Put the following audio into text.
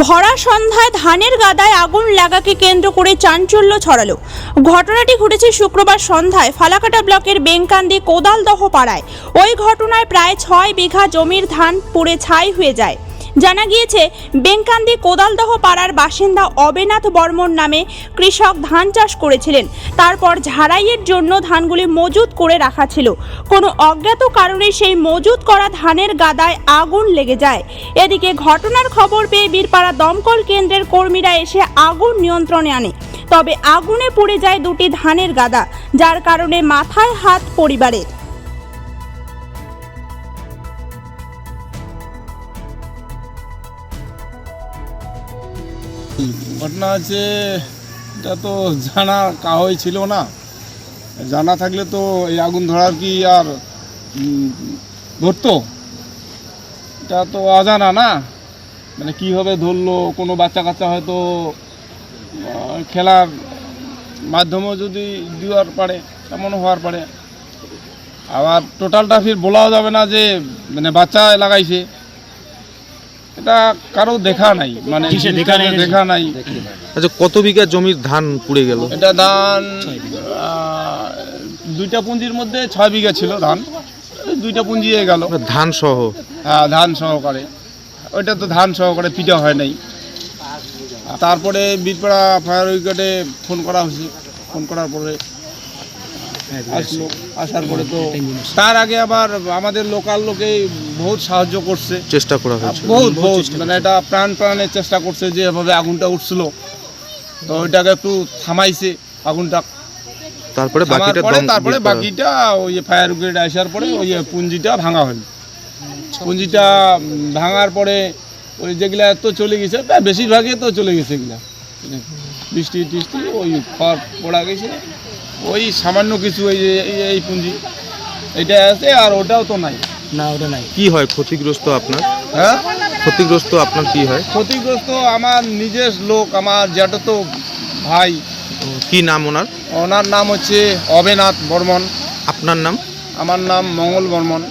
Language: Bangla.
ভরা সন্ধ্যায় ধানের গাদায় আগুন লাগাকে কেন্দ্র করে চাঞ্চল্য ছড়ালো। ঘটনাটি ঘটেছে শুক্রবার সন্ধ্যায় ফালাকাটা ব্লকের বেঙ্কান্দি কোদালদহ পাড়ায়। ওই ঘটনায় প্রায় ছয় বিঘা জমির ধান পুড়ে ছাই হয়ে যায়। জানা গিয়েছে, বেঙ্কান্দি কোদালদহ পাড়ার বাসিন্দা অবেনাথ বর্মন নামে কৃষক ধান চাষ করেছিলেন। তারপর ঝাড়াইয়ের জন্য ধানগুলি মজুত করে রাখা ছিল। কোনো অজ্ঞাত কারণে সেই মজুত করা ধানের গাদায় আগুন লেগে যায়। এদিকে ঘটনার খবর পেয়ে বীরপাড়া দমকল কেন্দ্রের কর্মীরা এসে আগুন নিয়ন্ত্রণে আনে। তবে আগুনে পুড়ে যায় দুটি ধানের গাদা, যার কারণে মাথায় হাত পরিবারের। ঘটনা আছে, এটা তো জানা কাহই ছিল না। জানা থাকলে তো এই আগুন ধরার কি আর ধরতো? এটা তো অজানা না। মানে কীভাবে ধরলো, কোনো বাচ্চা কাচ্চা হয়তো খেলার মাধ্যমেও যদি দেওয়ার পারে তেমনও হওয়ার পারে আবার টোটালটা ফির বলাও যাবে না যে মানে বাচ্চা লাগাইছে। এটা কারও দেখা নাই মানে দেখা নাই? আচ্ছা কত বিঘা জমির ধান পুড়ে গেল? এটা ধান দুইটা পুঞ্জির মধ্যে ছয় বিঘা ছিল ধান। দুইটা পুঞ্জি হয়ে গেল ধান সহ? হ্যাঁ ধান সহকারে। ওইটা তো ধান সহকারে পিঠা হয় নাই। তারপরে বীরপাড়া ফায়ার উইকেটে ফোন করা হয়েছে। ফোন করার পরে আসলো। আসার পরে তো তার আগে আবার আমাদের লোকাল লোকে বহুত সাহায্য করছে। চেষ্টা করা হয়েছে। বহুত বহুত মানে এটা প্রাণ প্রাণের চেষ্টা করছে যে এভাবে আগুনটা উঠছিল। তো ওইটাকে একটু থামাইছে আগুনটা। তারপরে বাকিটা তারপরে বাকিটা ওই ফায়ার ব্রিগেড আসার পরে ওই পুঞ্জিটা ভাঙা হলো। পুঞ্জিটা ভাঙার পরে ওই যেগুলা তো চলে গেছে বেশিরভাগই তো চলে গেছে এগুলা। বৃষ্টি টিষ্টি ওই খড় পড়া গেছে। ওই সামান্য কিছু এই- এই পুঞ্জি এটা আছে আর ওটাও তো নাই। না ওটা নাই। কি হয় ক্ষতিগ্রস্ত আপনার? হ্যাঁ? ক্ষতিগ্রস্ত আপনার কি হয়? ক্ষতিগ্রস্ত আমার নিজের লোক আমার যেটা তো ভাই কি নাম ওনার? ওনার নাম হচ্ছে অবেনাথ বর্মন। আপনার নাম? আমার নাম মঙ্গল বর্মন।